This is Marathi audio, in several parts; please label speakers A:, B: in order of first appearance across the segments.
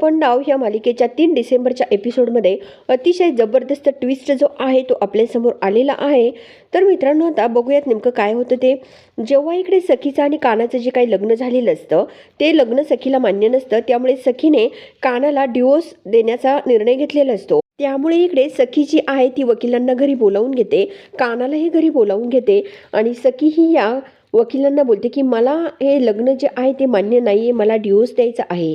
A: पण नाव या मालिकेच्या तीन डिसेंबरच्या एपिसोडमध्ये अतिशय जबरदस्त ट्विस्ट जो आहे तो आपल्यासमोर आलेला आहे. तर मित्रांनो आता बघूयात नेमकं काय होतं ते. जेव्हा इकडे सखीचं आणि कानाचं जे काही लग्न झालेलं असतं ते लग्न सखीला मान्य नसतं. त्यामुळे सखीने कानाला डिवोर्स देण्याचा निर्णय घेतलेला असतो. त्यामुळे इकडे सखी जी आहे ती वकिलांना घरी बोलावून घेते. कानालाही घरी बोलावून घेते. आणि सखी ही या वकिलांना बोलते की मला हे लग्न जे आहे ते मान्य नाही आहे मला डिवोर्स द्यायचा आहे.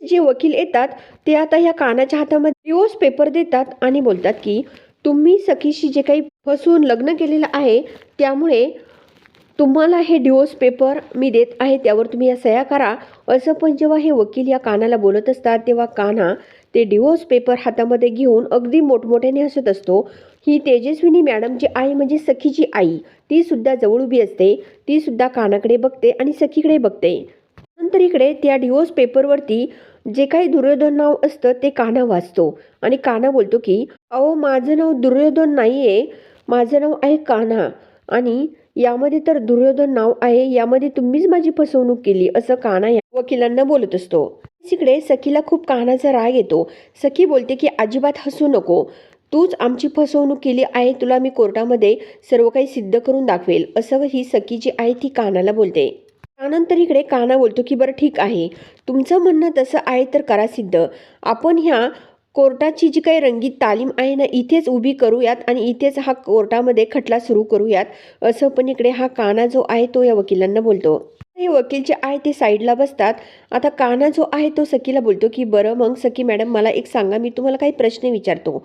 A: जे वकील येतात ते आता या कानाच्या हातामध्ये डिवोर्स पेपर देतात आणि बोलतात की तुम्ही सखीशी जे काही फसवून लग्न केलेलं आहे त्यामुळे तुम्हाला हे डिवोर्स पेपर मी देत आहे त्यावर तुम्ही या सह्या करा. असं पण जेव्हा हे वकील या कानाला बोलत असतात तेव्हा काना ते डिवोर्स पेपर हातामध्ये घेऊन अगदी मोठमोठ्याने हसत असतो. ही तेजस्विनी मॅडम जी आई म्हणजे सखीची आई ती सुद्धा जवळ उभी असते ती सुद्धा कानाकडे बघते आणि सखीकडे बघते. नंतर इकडे त्या डिवोर्स पेपरवरती जे काही दुर्योधन नाव असतं ते काना वाचतो. आणि काना बोलतो की अहो माझं नाव दुर्योधन नाही आहे माझं नाव आहे कान्हा आणि यामध्ये तर दुर्योधन नाव आहे यामध्ये तुम्हीच माझी फसवणूक केली असं काना या वकिलांना बोलत असतो. तिकडे सखीला खूप कानाचा राग येतो. सखी बोलते की अजिबात हसू नको. तूच आमची फसवणूक केली आहे तुला मी कोर्टामध्ये सर्व काही सिद्ध करून दाखवेल. असं ही सखी जी आहे ती कानाला बोलते. त्यानंतर इकडे काना बोलतो की बरं ठीक आहे. तुमचं म्हणणं तसं आहे तर करा सिद्ध. आपण ह्या कोर्टाची जी काही रंगीत तालीम आहे ना इथेच उभी करूयात आणि इथेच हा कोर्टामध्ये खटला सुरू करूयात. असं पण इकडे हा काना जो आहे तो या वकिलांना बोलतो. हे वकील जे आहे ते साईडला बसतात. आता काना जो आहे तो सखीला बोलतो की बरं मग सखी मॅडम मला एक सांगा मी तुम्हाला काही प्रश्न विचारतो.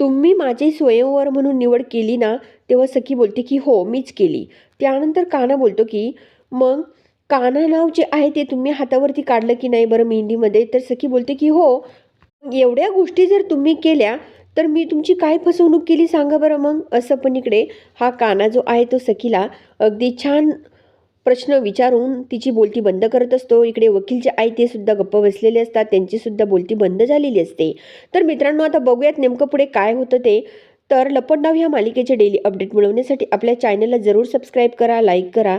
A: तुम्ही माझी स्वयंवर म्हणून निवड केली ना तेव्हा सखी बोलते की हो मीच केली. त्यानंतर काना बोलतो की मग काना नाव जे आहे ते तुम्ही हातावरती काढलं की नाही बरं मेहंदीमध्ये? तर सखी बोलते की हो एवढ्या गोष्टी जर तुम्ही केल्या तर मी तुमची काय फसवणूक केली सांगा बरं मग. असं पण इकडे हा काना जो आहे तो सखीला अगदी छान प्रश्न विचारून तिची बोलती बंद करत असतो. इकडे वकील जे आहे ते सुद्धा गप्प बसलेले असतात. त्यांचीसुद्धा बोलती बंद झालेली असते. तर मित्रांनो आता बघूयात नेमकं पुढे काय होतं ते. तर लपंडाव ह्या मालिकेचे डेली अपडेट मिळवण्यासाठी आपल्या चॅनलला जरूर सबस्क्राईब करा लाईक करा.